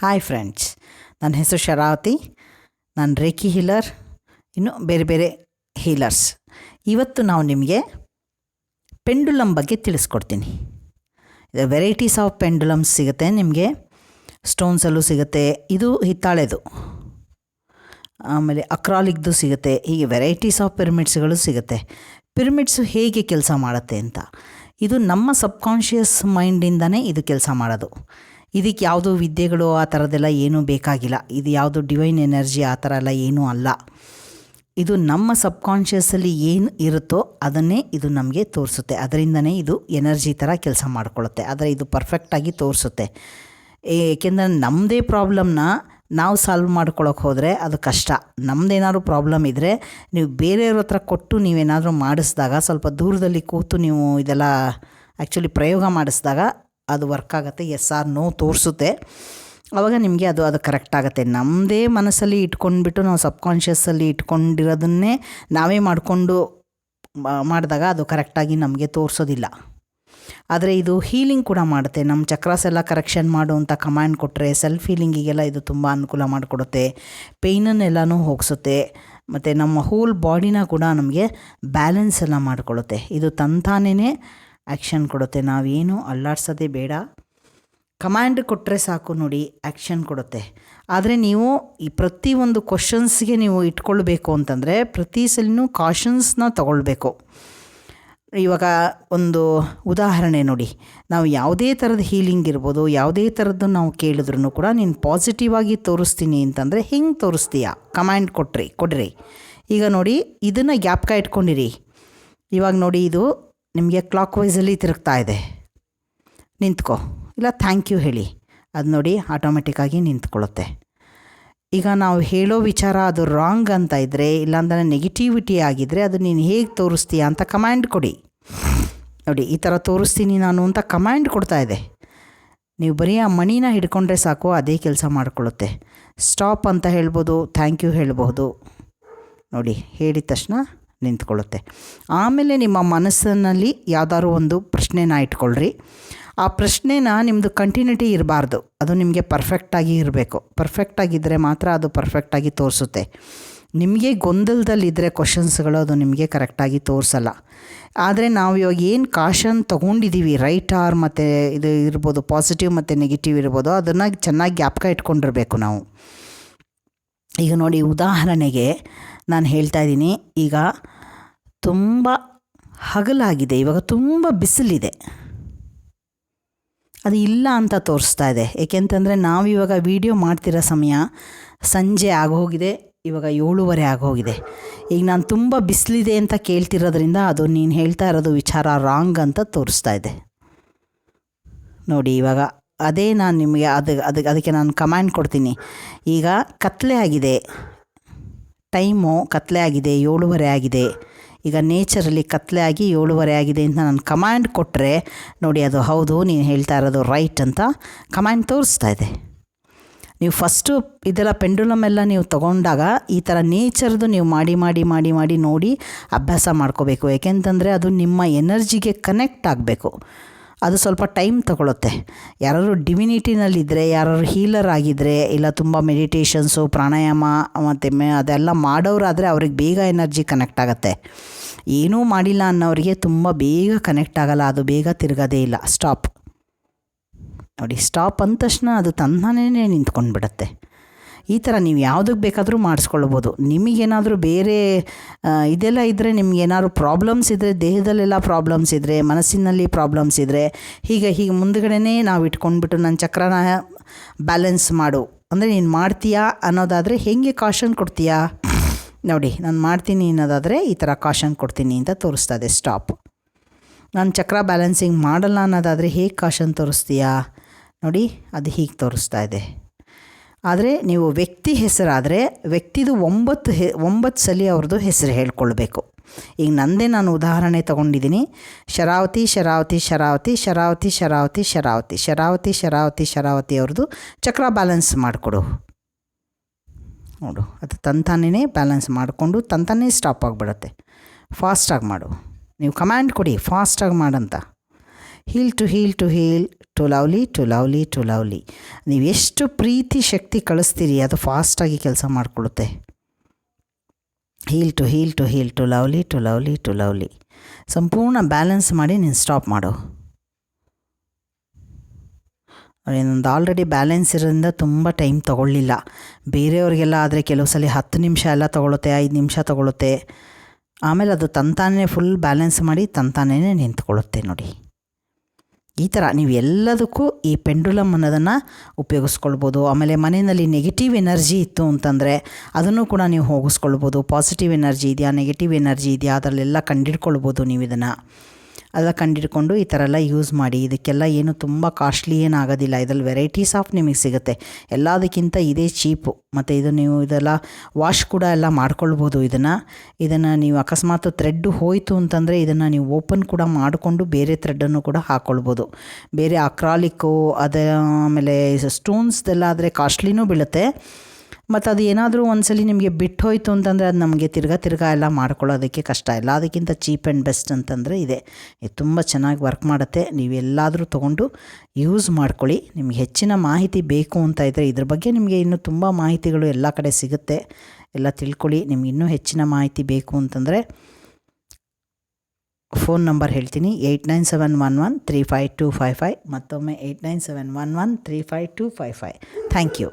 Hi friends ನನ್ನ ಹೆಸರು ಶರಾವತಿ. ನಾನು ರೇಖಿ ಹೀಲರ್ ಇನ್ನು ಬೇರೆ ಬೇರೆ ಹೀಲರ್ಸ್ ಇವತ್ತು ನಾವು ನಿಮಗೆ ಪೆಂಡುಲಮ್ ಬಗ್ಗೆ ತಿಳಿಸ್ಕೊಡ್ತೀನಿ. ವೆರೈಟೀಸ್ ಆಫ್ ಪೆಂಡುಲಮ್ಸ್ ಸಿಗುತ್ತೆ, ನಿಮಗೆ ಸ್ಟೋನ್ಸಲ್ಲೂ ಸಿಗುತ್ತೆ, ಇದು ಹಿತ್ತಾಳೆದು. ಆಮೇಲೆ ಅಕ್ರಾಲಿಕ್ದು ಸಿಗುತ್ತೆ, ಹೀಗೆ ವೆರೈಟೀಸ್ ಆಫ್ ಪಿರಮಿಡ್ಸ್ಗಳು ಸಿಗುತ್ತೆ. ಪಿರಮಿಡ್ಸು ಹೇಗೆ ಕೆಲಸ ಮಾಡುತ್ತೆ ಅಂತ. ಇದು ನಮ್ಮ ಸಬ್ಕಾನ್ಷಿಯಸ್ ಮೈಂಡಿಂದನೇ ಇದು ಕೆಲಸ ಮಾಡೋದು. ಇದಕ್ಕೆ ಯಾವುದೋ ವಿದ್ಯೆಗಳು ಆ ಥರದ್ದೆಲ್ಲ ಏನೂ ಬೇಕಾಗಿಲ್ಲ. ಇದು ಯಾವುದು ಡಿವೈನ್ ಎನರ್ಜಿ ಆ ಥರ ಎಲ್ಲ ಏನೂ ಅಲ್ಲ. ಇದು ನಮ್ಮ ಸಬ್ಕಾನ್ಷಿಯಸ್ಸಲ್ಲಿ ಏನು ಇರುತ್ತೋ ಅದನ್ನೇ ಇದು ನಮಗೆ ತೋರಿಸುತ್ತೆ. ಅದರಿಂದನೇ ಇದು ಎನರ್ಜಿ ಥರ ಕೆಲಸ ಮಾಡಿಕೊಳ್ಳುತ್ತೆ. ಆದರೆ ಇದು ಪರ್ಫೆಕ್ಟಾಗಿ ತೋರಿಸುತ್ತೆ. ಏಕೆಂದರೆ ನಮ್ಮದೇ ಪ್ರಾಬ್ಲಮ್ನ ನಾವು ಸಾಲ್ವ್ ಮಾಡ್ಕೊಳ್ಳೋಕೆ ಹೋದರೆ ಅದು ಕಷ್ಟ. ನಮ್ಮದೇನಾದ್ರು ಪ್ರಾಬ್ಲಮ್ ಇದ್ದರೆ ನೀವು ಬೇರೆಯವ್ರ ಹತ್ರ ಕೊಟ್ಟು ನೀವೇನಾದರೂ ಮಾಡಿಸಿದಾಗ, ಸ್ವಲ್ಪ ದೂರದಲ್ಲಿ ಕೂತು ನೀವು ಇದೆಲ್ಲ ಆ್ಯಕ್ಚುಲಿ ಪ್ರಯೋಗ ಮಾಡಿಸಿದಾಗ ಅದು ವರ್ಕ್ ಆಗುತ್ತೆ ಎಸ್ ಆರ್ ನೋ ತೋರಿಸುತ್ತೆ. ಆವಾಗ ನಿಮಗೆ ಅದು ಅದು ಕರೆಕ್ಟ್ ಆಗುತ್ತೆ. ನಮ್ಮದೇ ಮನಸ್ಸಲ್ಲಿ ಇಟ್ಕೊಂಡ್ಬಿಟ್ಟು ನಾವು ಸಬ್ಕಾನ್ಷಿಯಸ್ಸಲ್ಲಿ ಇಟ್ಕೊಂಡಿರೋದನ್ನೇ ನಾವೇ ಮಾಡಿಕೊಂಡು ಮಾಡಿದಾಗ ಅದು ಕರೆಕ್ಟಾಗಿ ನಮಗೆ ತೋರಿಸೋದಿಲ್ಲ. ಆದರೆ ಇದು ಹೀಲಿಂಗ್ ಕೂಡ ಮಾಡುತ್ತೆ. ನಮ್ಮ ಚಕ್ರಾಸ್ ಎಲ್ಲ ಕರೆಕ್ಷನ್ ಮಾಡುವಂಥ ಕಮಾಂಡ್ ಕೊಟ್ಟರೆ ಸೆಲ್ಫ್ ಹೀಲಿಂಗಿಗೆಲ್ಲ ಇದು ತುಂಬ ಅನುಕೂಲ ಮಾಡಿಕೊಡುತ್ತೆ. ಪೇಯ್ನನ್ನೆಲ್ಲನೂ ಹೋಗಿಸುತ್ತೆ. ಮತ್ತು ನಮ್ಮ ಹೋಲ್ ಬಾಡಿನ ಕೂಡ ನಮಗೆ ಬ್ಯಾಲೆನ್ಸ್ ಎಲ್ಲ ಮಾಡಿಕೊಳ್ಳುತ್ತೆ ಇದು ತಂತಾನೇ ಆ್ಯಕ್ಷನ್ ಕೊಡುತ್ತೆ. ನಾವೇನು ಅಲ್ಲಾಡ್ಸೋದೇ ಬೇಡ. ಕಮಾಂಡ್ ಕೊಟ್ಟರೆ ಸಾಕು ನೋಡಿ, ಆ್ಯಕ್ಷನ್ ಕೊಡುತ್ತೆ. ಆದರೆ ನೀವು ಈ ಪ್ರತಿಯೊಂದು ಕ್ವಶನ್ಸ್ಗೆ ನೀವು ಇಟ್ಕೊಳ್ಬೇಕು ಅಂತಂದರೆ ಪ್ರತಿ ಸಲಿನೂ ಕಾಷನ್ಸ್ನ ತಗೊಳ್ಬೇಕು. ಇವಾಗ ಒಂದು ಉದಾಹರಣೆ ನೋಡಿ. ನಾವು ಯಾವುದೇ ಥರದ ಹೀಲಿಂಗ್ ಇರ್ಬೋದು, ಯಾವುದೇ ಥರದ್ದು ನಾವು ಕೇಳಿದ್ರು ಕೂಡ ನೀನು ಪಾಸಿಟಿವ್ ಆಗಿ ತೋರಿಸ್ತೀನಿ ಅಂತಂದರೆ ಹೆಂಗೆ ತೋರಿಸ್ತೀಯಾ? ಕಮಾಂಡ್ ಕೊಟ್ರಿ, ಕೊಡ್ರಿ. ಈಗ ನೋಡಿ, ಇದನ್ನು ಗ್ಯಾಪ್ಕ ಇಟ್ಕೊಂಡಿರಿ. ಇವಾಗ ನೋಡಿ, ಇದು ನಿಮಗೆ ಕ್ಲಾಕ್ ವೈಸಲ್ಲಿ ತಿರುಗ್ತಾ ಇದೆ. ನಿಂತ್ಕೊ. ಇಲ್ಲ ಥ್ಯಾಂಕ್ ಯು ಹೇಳಿ. ಅದು ನೋಡಿ ಆಟೋಮೆಟಿಕ್ಕಾಗಿ ನಿಂತ್ಕೊಳ್ಳುತ್ತೆ. ಈಗ ನಾವು ಹೇಳೋ ವಿಚಾರ ಅದು ರಾಂಗ್ ಅಂತ ಇದ್ದರೆ ಇಲ್ಲಾಂದರೆ ನೆಗೆಟಿವಿಟಿ ಆಗಿದ್ದರೆ ಅದು ನೀನು ಹೇಗೆ ತೋರಿಸ್ತೀಯ ಅಂತ ಕಮ್ಯಾಂಡ್ ಕೊಡಿ. ನೋಡಿ, ಈ ಥರ ತೋರಿಸ್ತೀನಿ ನಾನು ಅಂತ ಕಮ್ಯಾಂಡ್ ಕೊಡ್ತಾ ಇದೆ. ನೀವು ಬರೀ ಆ ಮಣಿನ ಹಿಡ್ಕೊಂಡ್ರೆ ಸಾಕು, ಅದೇ ಕೆಲಸ ಮಾಡಿಕೊಳ್ಳುತ್ತೆ. ಸ್ಟಾಪ್ ಅಂತ ಹೇಳ್ಬೋದು ಥ್ಯಾಂಕ್ ಯು ಹೇಳ್ಬೋದು ನೋಡಿ, ಹೇಳಿದ ತಕ್ಷಣ ನಿಂತ್ಕೊಳ್ಳುತ್ತೆ. ಆಮೇಲೆ ನಿಮ್ಮ ಮನಸ್ಸಿನಲ್ಲಿ ಯಾವ್ದಾದ್ರು ಒಂದು ಪ್ರಶ್ನೆನ ಇಟ್ಕೊಳ್ರಿ. ಆ ಪ್ರಶ್ನೆನ ನಿಮ್ಮದು ಕಂಟಿನ್ಯೂಟಿ ಇರಬಾರ್ದು. ಅದು ನಿಮಗೆ ಪರ್ಫೆಕ್ಟಾಗಿ ಇರಬೇಕು. ಪರ್ಫೆಕ್ಟಾಗಿದ್ದರೆ ಮಾತ್ರ ಅದು ಪರ್ಫೆಕ್ಟಾಗಿ ತೋರಿಸುತ್ತೆ. ನಿಮಗೆ ಗೊಂದಲದಲ್ಲಿದ್ದರೆ ಕ್ವಶನ್ಸ್ಗಳು ಅದು ನಿಮಗೆ ಕರೆಕ್ಟಾಗಿ ತೋರಿಸಲ್ಲ. ಆದರೆ ನಾವು ಇವಾಗ ಏನು ಕಾಷನ್ ತೊಗೊಂಡಿದ್ದೀವಿ ರೈಟ್ ಆರ್ ಮತ್ತು ಇದು ಇರ್ಬೋದು ಪಾಸಿಟಿವ್ ಮತ್ತು ನೆಗೆಟಿವ್ ಇರ್ಬೋದು, ಅದನ್ನು ಚೆನ್ನಾಗಿ ಜ್ಞಾಪಕ ಇಟ್ಕೊಂಡಿರಬೇಕು ನಾವು. ಈಗ ನೋಡಿ ಉದಾಹರಣೆಗೆ ನಾನು ಹೇಳ್ತಾ ಇದ್ದೀನಿ, ಈಗ ತುಂಬ ಹಗಲಾಗಿದೆ, ಇವಾಗ ತುಂಬ ಬಿಸಿಲಿದೆ. ಅದು ಇಲ್ಲ ಅಂತ ತೋರಿಸ್ತಾ ಇದೆ. ಏಕೆಂತಂದರೆ ನಾವಿವಾಗ ವೀಡಿಯೋ ಮಾಡ್ತಿರೋ ಸಮಯ ಸಂಜೆ ಆಗೋಗಿದೆ, ಇವಾಗ ಏಳುವರೆ ಆಗೋಗಿದೆ. ಈಗ ನಾನು ತುಂಬ ಬಿಸಿಲಿದೆ ಅಂತ ಕೇಳ್ತಿರೋದ್ರಿಂದ ಅದು ನೀನು ಹೇಳ್ತಾ ಇರೋದು ವಿಚಾರ ರಾಂಗ್ ಅಂತ ತೋರಿಸ್ತಾ ಇದೆ. ನೋಡಿ, ಇವಾಗ ಅದೇ ನಾನು ನಿಮಗೆ ಅದು ಅದಕ್ಕೆ ಅದಕ್ಕೆ ನಾನು ಕಮ್ಯಾಂಡ್ ಕೊಡ್ತೀನಿ. ಈಗ ಕತ್ಲೆ ಆಗಿದೆ ಟೈಮು ಕತ್ತಲೆ ಆಗಿದೆ, ಏಳುವರೆ ಆಗಿದೆ. ಈಗ ನೇಚರಲ್ಲಿ ಕತ್ತಲೆ ಆಗಿ ಏಳುವರೆ ಆಗಿದೆ ಅಂತ ನಾನು ಕಮಾಂಡ್ ಕೊಟ್ಟರೆ ನೋಡಿ ಅದು ಹೌದು, ನೀನು ಹೇಳ್ತಾ ಇರೋದು ರೈಟ್ ಅಂತ ಕಮಾಂಡ್ ತೋರಿಸ್ತಾ ಇದೆ. ನೀವು ಫಸ್ಟು ಇದೆಲ್ಲ ಪೆಂಡುಲಮ್ ಎಲ್ಲ ನೀವು ತಗೊಂಡಾಗ ಈ ಥರ ನೇಚರ್ದು ನೀವು ಮಾಡಿ ಮಾಡಿ ಮಾಡಿ ಮಾಡಿ ನೋಡಿ ಅಭ್ಯಾಸ ಮಾಡ್ಕೋಬೇಕು. ಏಕೆಂತಂದರೆ ಅದು ನಿಮ್ಮ ಎನರ್ಜಿಗೆ ಕನೆಕ್ಟ್ ಆಗಬೇಕು. ಅದು ಸ್ವಲ್ಪ ಟೈಮ್ ತಗೊಳುತ್ತೆ. ಯಾರಾದ್ರು ಡಿವಿನಿಟಿನಲ್ಲಿದ್ದರೆ ಯಾರು ಹೀಲರ್ ಆಗಿದ್ದರೆ ಇಲ್ಲ ತುಂಬ ಮೆಡಿಟೇಷನ್ಸು, ಪ್ರಾಣಾಯಾಮ, ಮತ್ತು ಮೆ, ಅದೆಲ್ಲ ಮಾಡೋರಾದರೆ ಅವ್ರಿಗೆ ಬೇಗ ಎನರ್ಜಿ ಕನೆಕ್ಟ್ ಆಗುತ್ತೆ. ಏನೂ ಮಾಡಿಲ್ಲ ಅನ್ನೋರಿಗೆ ತುಂಬ ಬೇಗ ಕನೆಕ್ಟ್ ಆಗಲ್ಲ, ಅದು ಬೇಗ ತಿರುಗೋದೇ ಇಲ್ಲ. ಸ್ಟಾಪ್. ನೋಡಿ, ಸ್ಟಾಪ್ ಅಂದ ತಕ್ಷಣ ಅದು ತಂತಾನೇ ನಿಂತ್ಕೊಂಡು ಬಿಡುತ್ತೆ ಈ ಥರ ನೀವು ಯಾವುದಕ್ಕೆ ಬೇಕಾದರೂ ಮಾಡಿಸ್ಕೊಳ್ಬೋದು. ನಿಮಗೇನಾದರೂ ಬೇರೆ ಇದೆಲ್ಲ ಇದ್ದರೆ ನಿಮಗೇನಾದ್ರು ಪ್ರಾಬ್ಲಮ್ಸ್ ಇದ್ದರೆ ದೇಹದಲ್ಲೆಲ್ಲ ಪ್ರಾಬ್ಲಮ್ಸ್ ಇದ್ದರೆ ಮನಸ್ಸಿನಲ್ಲಿ ಪ್ರಾಬ್ಲಮ್ಸ್ ಇದ್ದರೆ ಹೀಗೆ ಹೀಗೆ ಮುಂದ್ಗಡೆನೇ ನಾವು ಇಟ್ಕೊಂಡ್ಬಿಟ್ಟು ನನ್ನ ಚಕ್ರನ ಬ್ಯಾಲೆನ್ಸ್ ಮಾಡು. ಅಂದರೆ ನೀನು ಮಾಡ್ತೀಯಾ ಅನ್ನೋದಾದರೆ ಹೇಗೆ ಕಾಷನ್ ಕೊಡ್ತೀಯಾ? ನೋಡಿ, ನಾನು ಮಾಡ್ತೀನಿ ಅನ್ನೋದಾದರೆ ಈ ಥರ ಕಾಷನ್ ಕೊಡ್ತೀನಿ ಅಂತ ತೋರಿಸ್ತಾ ಸ್ಟಾಪ್ ನಾನು ಚಕ್ರ ಬ್ಯಾಲೆನ್ಸಿಂಗ್ ಮಾಡಲ್ಲ ಅನ್ನೋದಾದರೆ ಹೇಗೆ ಕಾಷನ್ ತೋರಿಸ್ತೀಯಾ? ನೋಡಿ, ಅದು ಹೀಗೆ ತೋರಿಸ್ತಾ ಇದೆ. ಆದರೆ ನೀವು ವ್ಯಕ್ತಿ ಹೆಸರಾದರೆ ವ್ಯಕ್ತಿದು ಒಂಬತ್ತು ಹೆ, ಒಂಬತ್ತು ಸಲ ಅವ್ರದ್ದು ಹೆಸರು ಹೇಳ್ಕೊಳ್ಬೇಕು. ಈಗ ನಂದೇ ನಾನು ಉದಾಹರಣೆ ತೊಗೊಂಡಿದ್ದೀನಿ. ಶರಾವತಿ ಶರಾವತಿ ಶರಾವತಿ ಶರಾವತಿ ಶರಾವತಿ ಶರಾವತಿ ಶರಾವತಿ ಶರಾವತಿ ಶರಾವತಿ ಅವ್ರದ್ದು ಚಕ್ರ ಬ್ಯಾಲೆನ್ಸ್ ಮಾಡಿಕೊಡು. ನೋಡು, ಅದು ತಂತಾನೇ ಬ್ಯಾಲೆನ್ಸ್ ಮಾಡಿಕೊಂಡು ತಂತಾನೇ ಸ್ಟಾಪ್ ಆಗಿಬಿಡುತ್ತೆ. ಫಾಸ್ಟಾಗಿ ಮಾಡು. ನೀವು ಕಮ್ಯಾಂಡ್ ಕೊಡಿ ಫಾಸ್ಟಾಗಿ ಮಾಡಂತ. Heal to heal to heal to lovely to lovely to lovely. ನೀವು ಎಷ್ಟು ಪ್ರೀತಿ, ಶಕ್ತಿ ಕಳಿಸ್ತೀರಿ, ಅದು ಫಾಸ್ಟಾಗಿ ಕೆಲಸ ಮಾಡಿಕೊಡುತ್ತೆ heal to heal to heal, to lovely to lovely to lovely. ಸಂಪೂರ್ಣ ಬ್ಯಾಲೆನ್ಸ್ ಮಾಡಿ ನೀನು ಸ್ಟಾಪ್ ಮಾಡು. ಇನ್ನೊಂದು ಆಲ್ರೆಡಿ ಬ್ಯಾಲೆನ್ಸ್ ಇರೋದ್ರಿಂದ ತುಂಬ ಟೈಮ್ ತೊಗೊಳ್ಳಿಲ್ಲ. ಬೇರೆಯವ್ರಿಗೆಲ್ಲ ಆದರೆ ಕೆಲವು ಸಲ ಹತ್ತು ನಿಮಿಷ ಎಲ್ಲ ತೊಗೊಳುತ್ತೆ, ಐದು ನಿಮಿಷ ತೊಗೊಳುತ್ತೆ. ಆಮೇಲೆ ಅದು ತಂತಾನೇ ಫುಲ್ ಬ್ಯಾಲೆನ್ಸ್ ಮಾಡಿ ತಂತಾನೇ ನಿಂತ್ಕೊಳ್ಳುತ್ತೆ ನೋಡಿ. ಈ ಥರ ನೀವು ಎಲ್ಲದಕ್ಕೂ ಈ ಪೆಂಡುಲಮ್ ಅನ್ನೋದನ್ನು ಉಪಯೋಗಿಸ್ಕೊಳ್ಬೋದು. ಆಮೇಲೆ ಮನೆಯಲ್ಲಿ ನೆಗೆಟಿವ್ ಎನರ್ಜಿ ಇತ್ತು ಅಂತಂದರೆ ಅದನ್ನು ಕೂಡ ನೀವು ಹೋಗಿಸ್ಕೊಳ್ಬೋದು. ಪಾಸಿಟಿವ್ ಎನರ್ಜಿ ಇದೆಯಾ? ನೆಗೆಟಿವ್ ಎನರ್ಜಿ ಇದೆಯಾ? ಅದರಲ್ಲೆಲ್ಲ ಕಂಡಿಡ್ಕೊಳ್ಬೋದು ನೀವು ಇದನ್ನು. ಅದೆಲ್ಲ ಕಂಡಿಡ್ಕೊಂಡು ಈ ಥರ ಎಲ್ಲ ಯೂಸ್ ಮಾಡಿ. ಇದಕ್ಕೆಲ್ಲ ಏನು ತುಂಬ ಕಾಸ್ಟ್ಲಿ ಏನಾಗೋದಿಲ್ಲ. ಇದರಲ್ಲಿ ವೆರೈಟೀಸ್ ಆಫ್ ನಿಮಗೆ ಸಿಗುತ್ತೆ. ಎಲ್ಲದಕ್ಕಿಂತ ಇದೇ ಚೀಪು ಮತ್ತು ಇದು ನೀವು ಇದೆಲ್ಲ ವಾಶ್ ಕೂಡ ಎಲ್ಲ ಮಾಡ್ಕೊಳ್ಬೋದು ಇದನ್ನು. ಇದನ್ನು ನೀವು ಅಕಸ್ಮಾತ್ ಥ್ರೆಡ್ಡು ಹೋಯಿತು ಅಂತಂದರೆ ಇದನ್ನು ನೀವು ಓಪನ್ ಕೂಡ ಮಾಡಿಕೊಂಡು ಬೇರೆ ಥ್ರೆಡ್ಡನ್ನು ಕೂಡ ಹಾಕ್ಕೊಳ್ಬೋದು ಬೇರೆ ಅಕ್ರಾಲಿಕ್ಕು ಅದೇ ಆಮೇಲೆ ಸ್ಟೋನ್ಸ್ದೆಲ್ಲ ಆದರೆ ಕಾಸ್ಟ್ಲಿನೂ ಬೀಳುತ್ತೆ. ಮತ್ತು ಅದು ಏನಾದರೂ ಒಂದ್ಸಲಿ ನಿಮಗೆ ಬಿಟ್ಟು ಹೋಯಿತು ಅಂತಂದರೆ ಅದು ನಮಗೆ ತಿರ್ಗಾ ತಿರ್ಗಾ ಎಲ್ಲ ಮಾಡ್ಕೊಳ್ಳೋದಕ್ಕೆ ಕಷ್ಟ ಇಲ್ಲ. ಅದಕ್ಕಿಂತ ಚೀಪ್ ಆ್ಯಂಡ್ ಬೆಸ್ಟ್ ಅಂತಂದರೆ ಇದೆ. ಇದು ತುಂಬ ಚೆನ್ನಾಗಿ ವರ್ಕ್ ಮಾಡುತ್ತೆ. ನೀವು ಎಲ್ಲಾದರೂ ತೊಗೊಂಡು ಯೂಸ್ ಮಾಡ್ಕೊಳ್ಳಿ. ನಿಮಗೆ ಹೆಚ್ಚಿನ ಮಾಹಿತಿ ಬೇಕು ಅಂತ ಇದ್ದರೆ ಇದ್ರ ಬಗ್ಗೆ ನಿಮಗೆ ಇನ್ನೂ ತುಂಬ ಮಾಹಿತಿಗಳು ಎಲ್ಲ ಕಡೆ ಸಿಗುತ್ತೆ. ಎಲ್ಲ ತಿಳ್ಕೊಳ್ಳಿ. ನಿಮ್ಗೆ ಇನ್ನೂ ಹೆಚ್ಚಿನ ಮಾಹಿತಿ ಬೇಕು ಅಂತಂದರೆ ಫೋನ್ ನಂಬರ್ ಹೇಳ್ತೀನಿ. Eight nine seven one one three five two five five ಮತ್ತೊಮ್ಮೆ eight nine seven one one three five two five five thank you.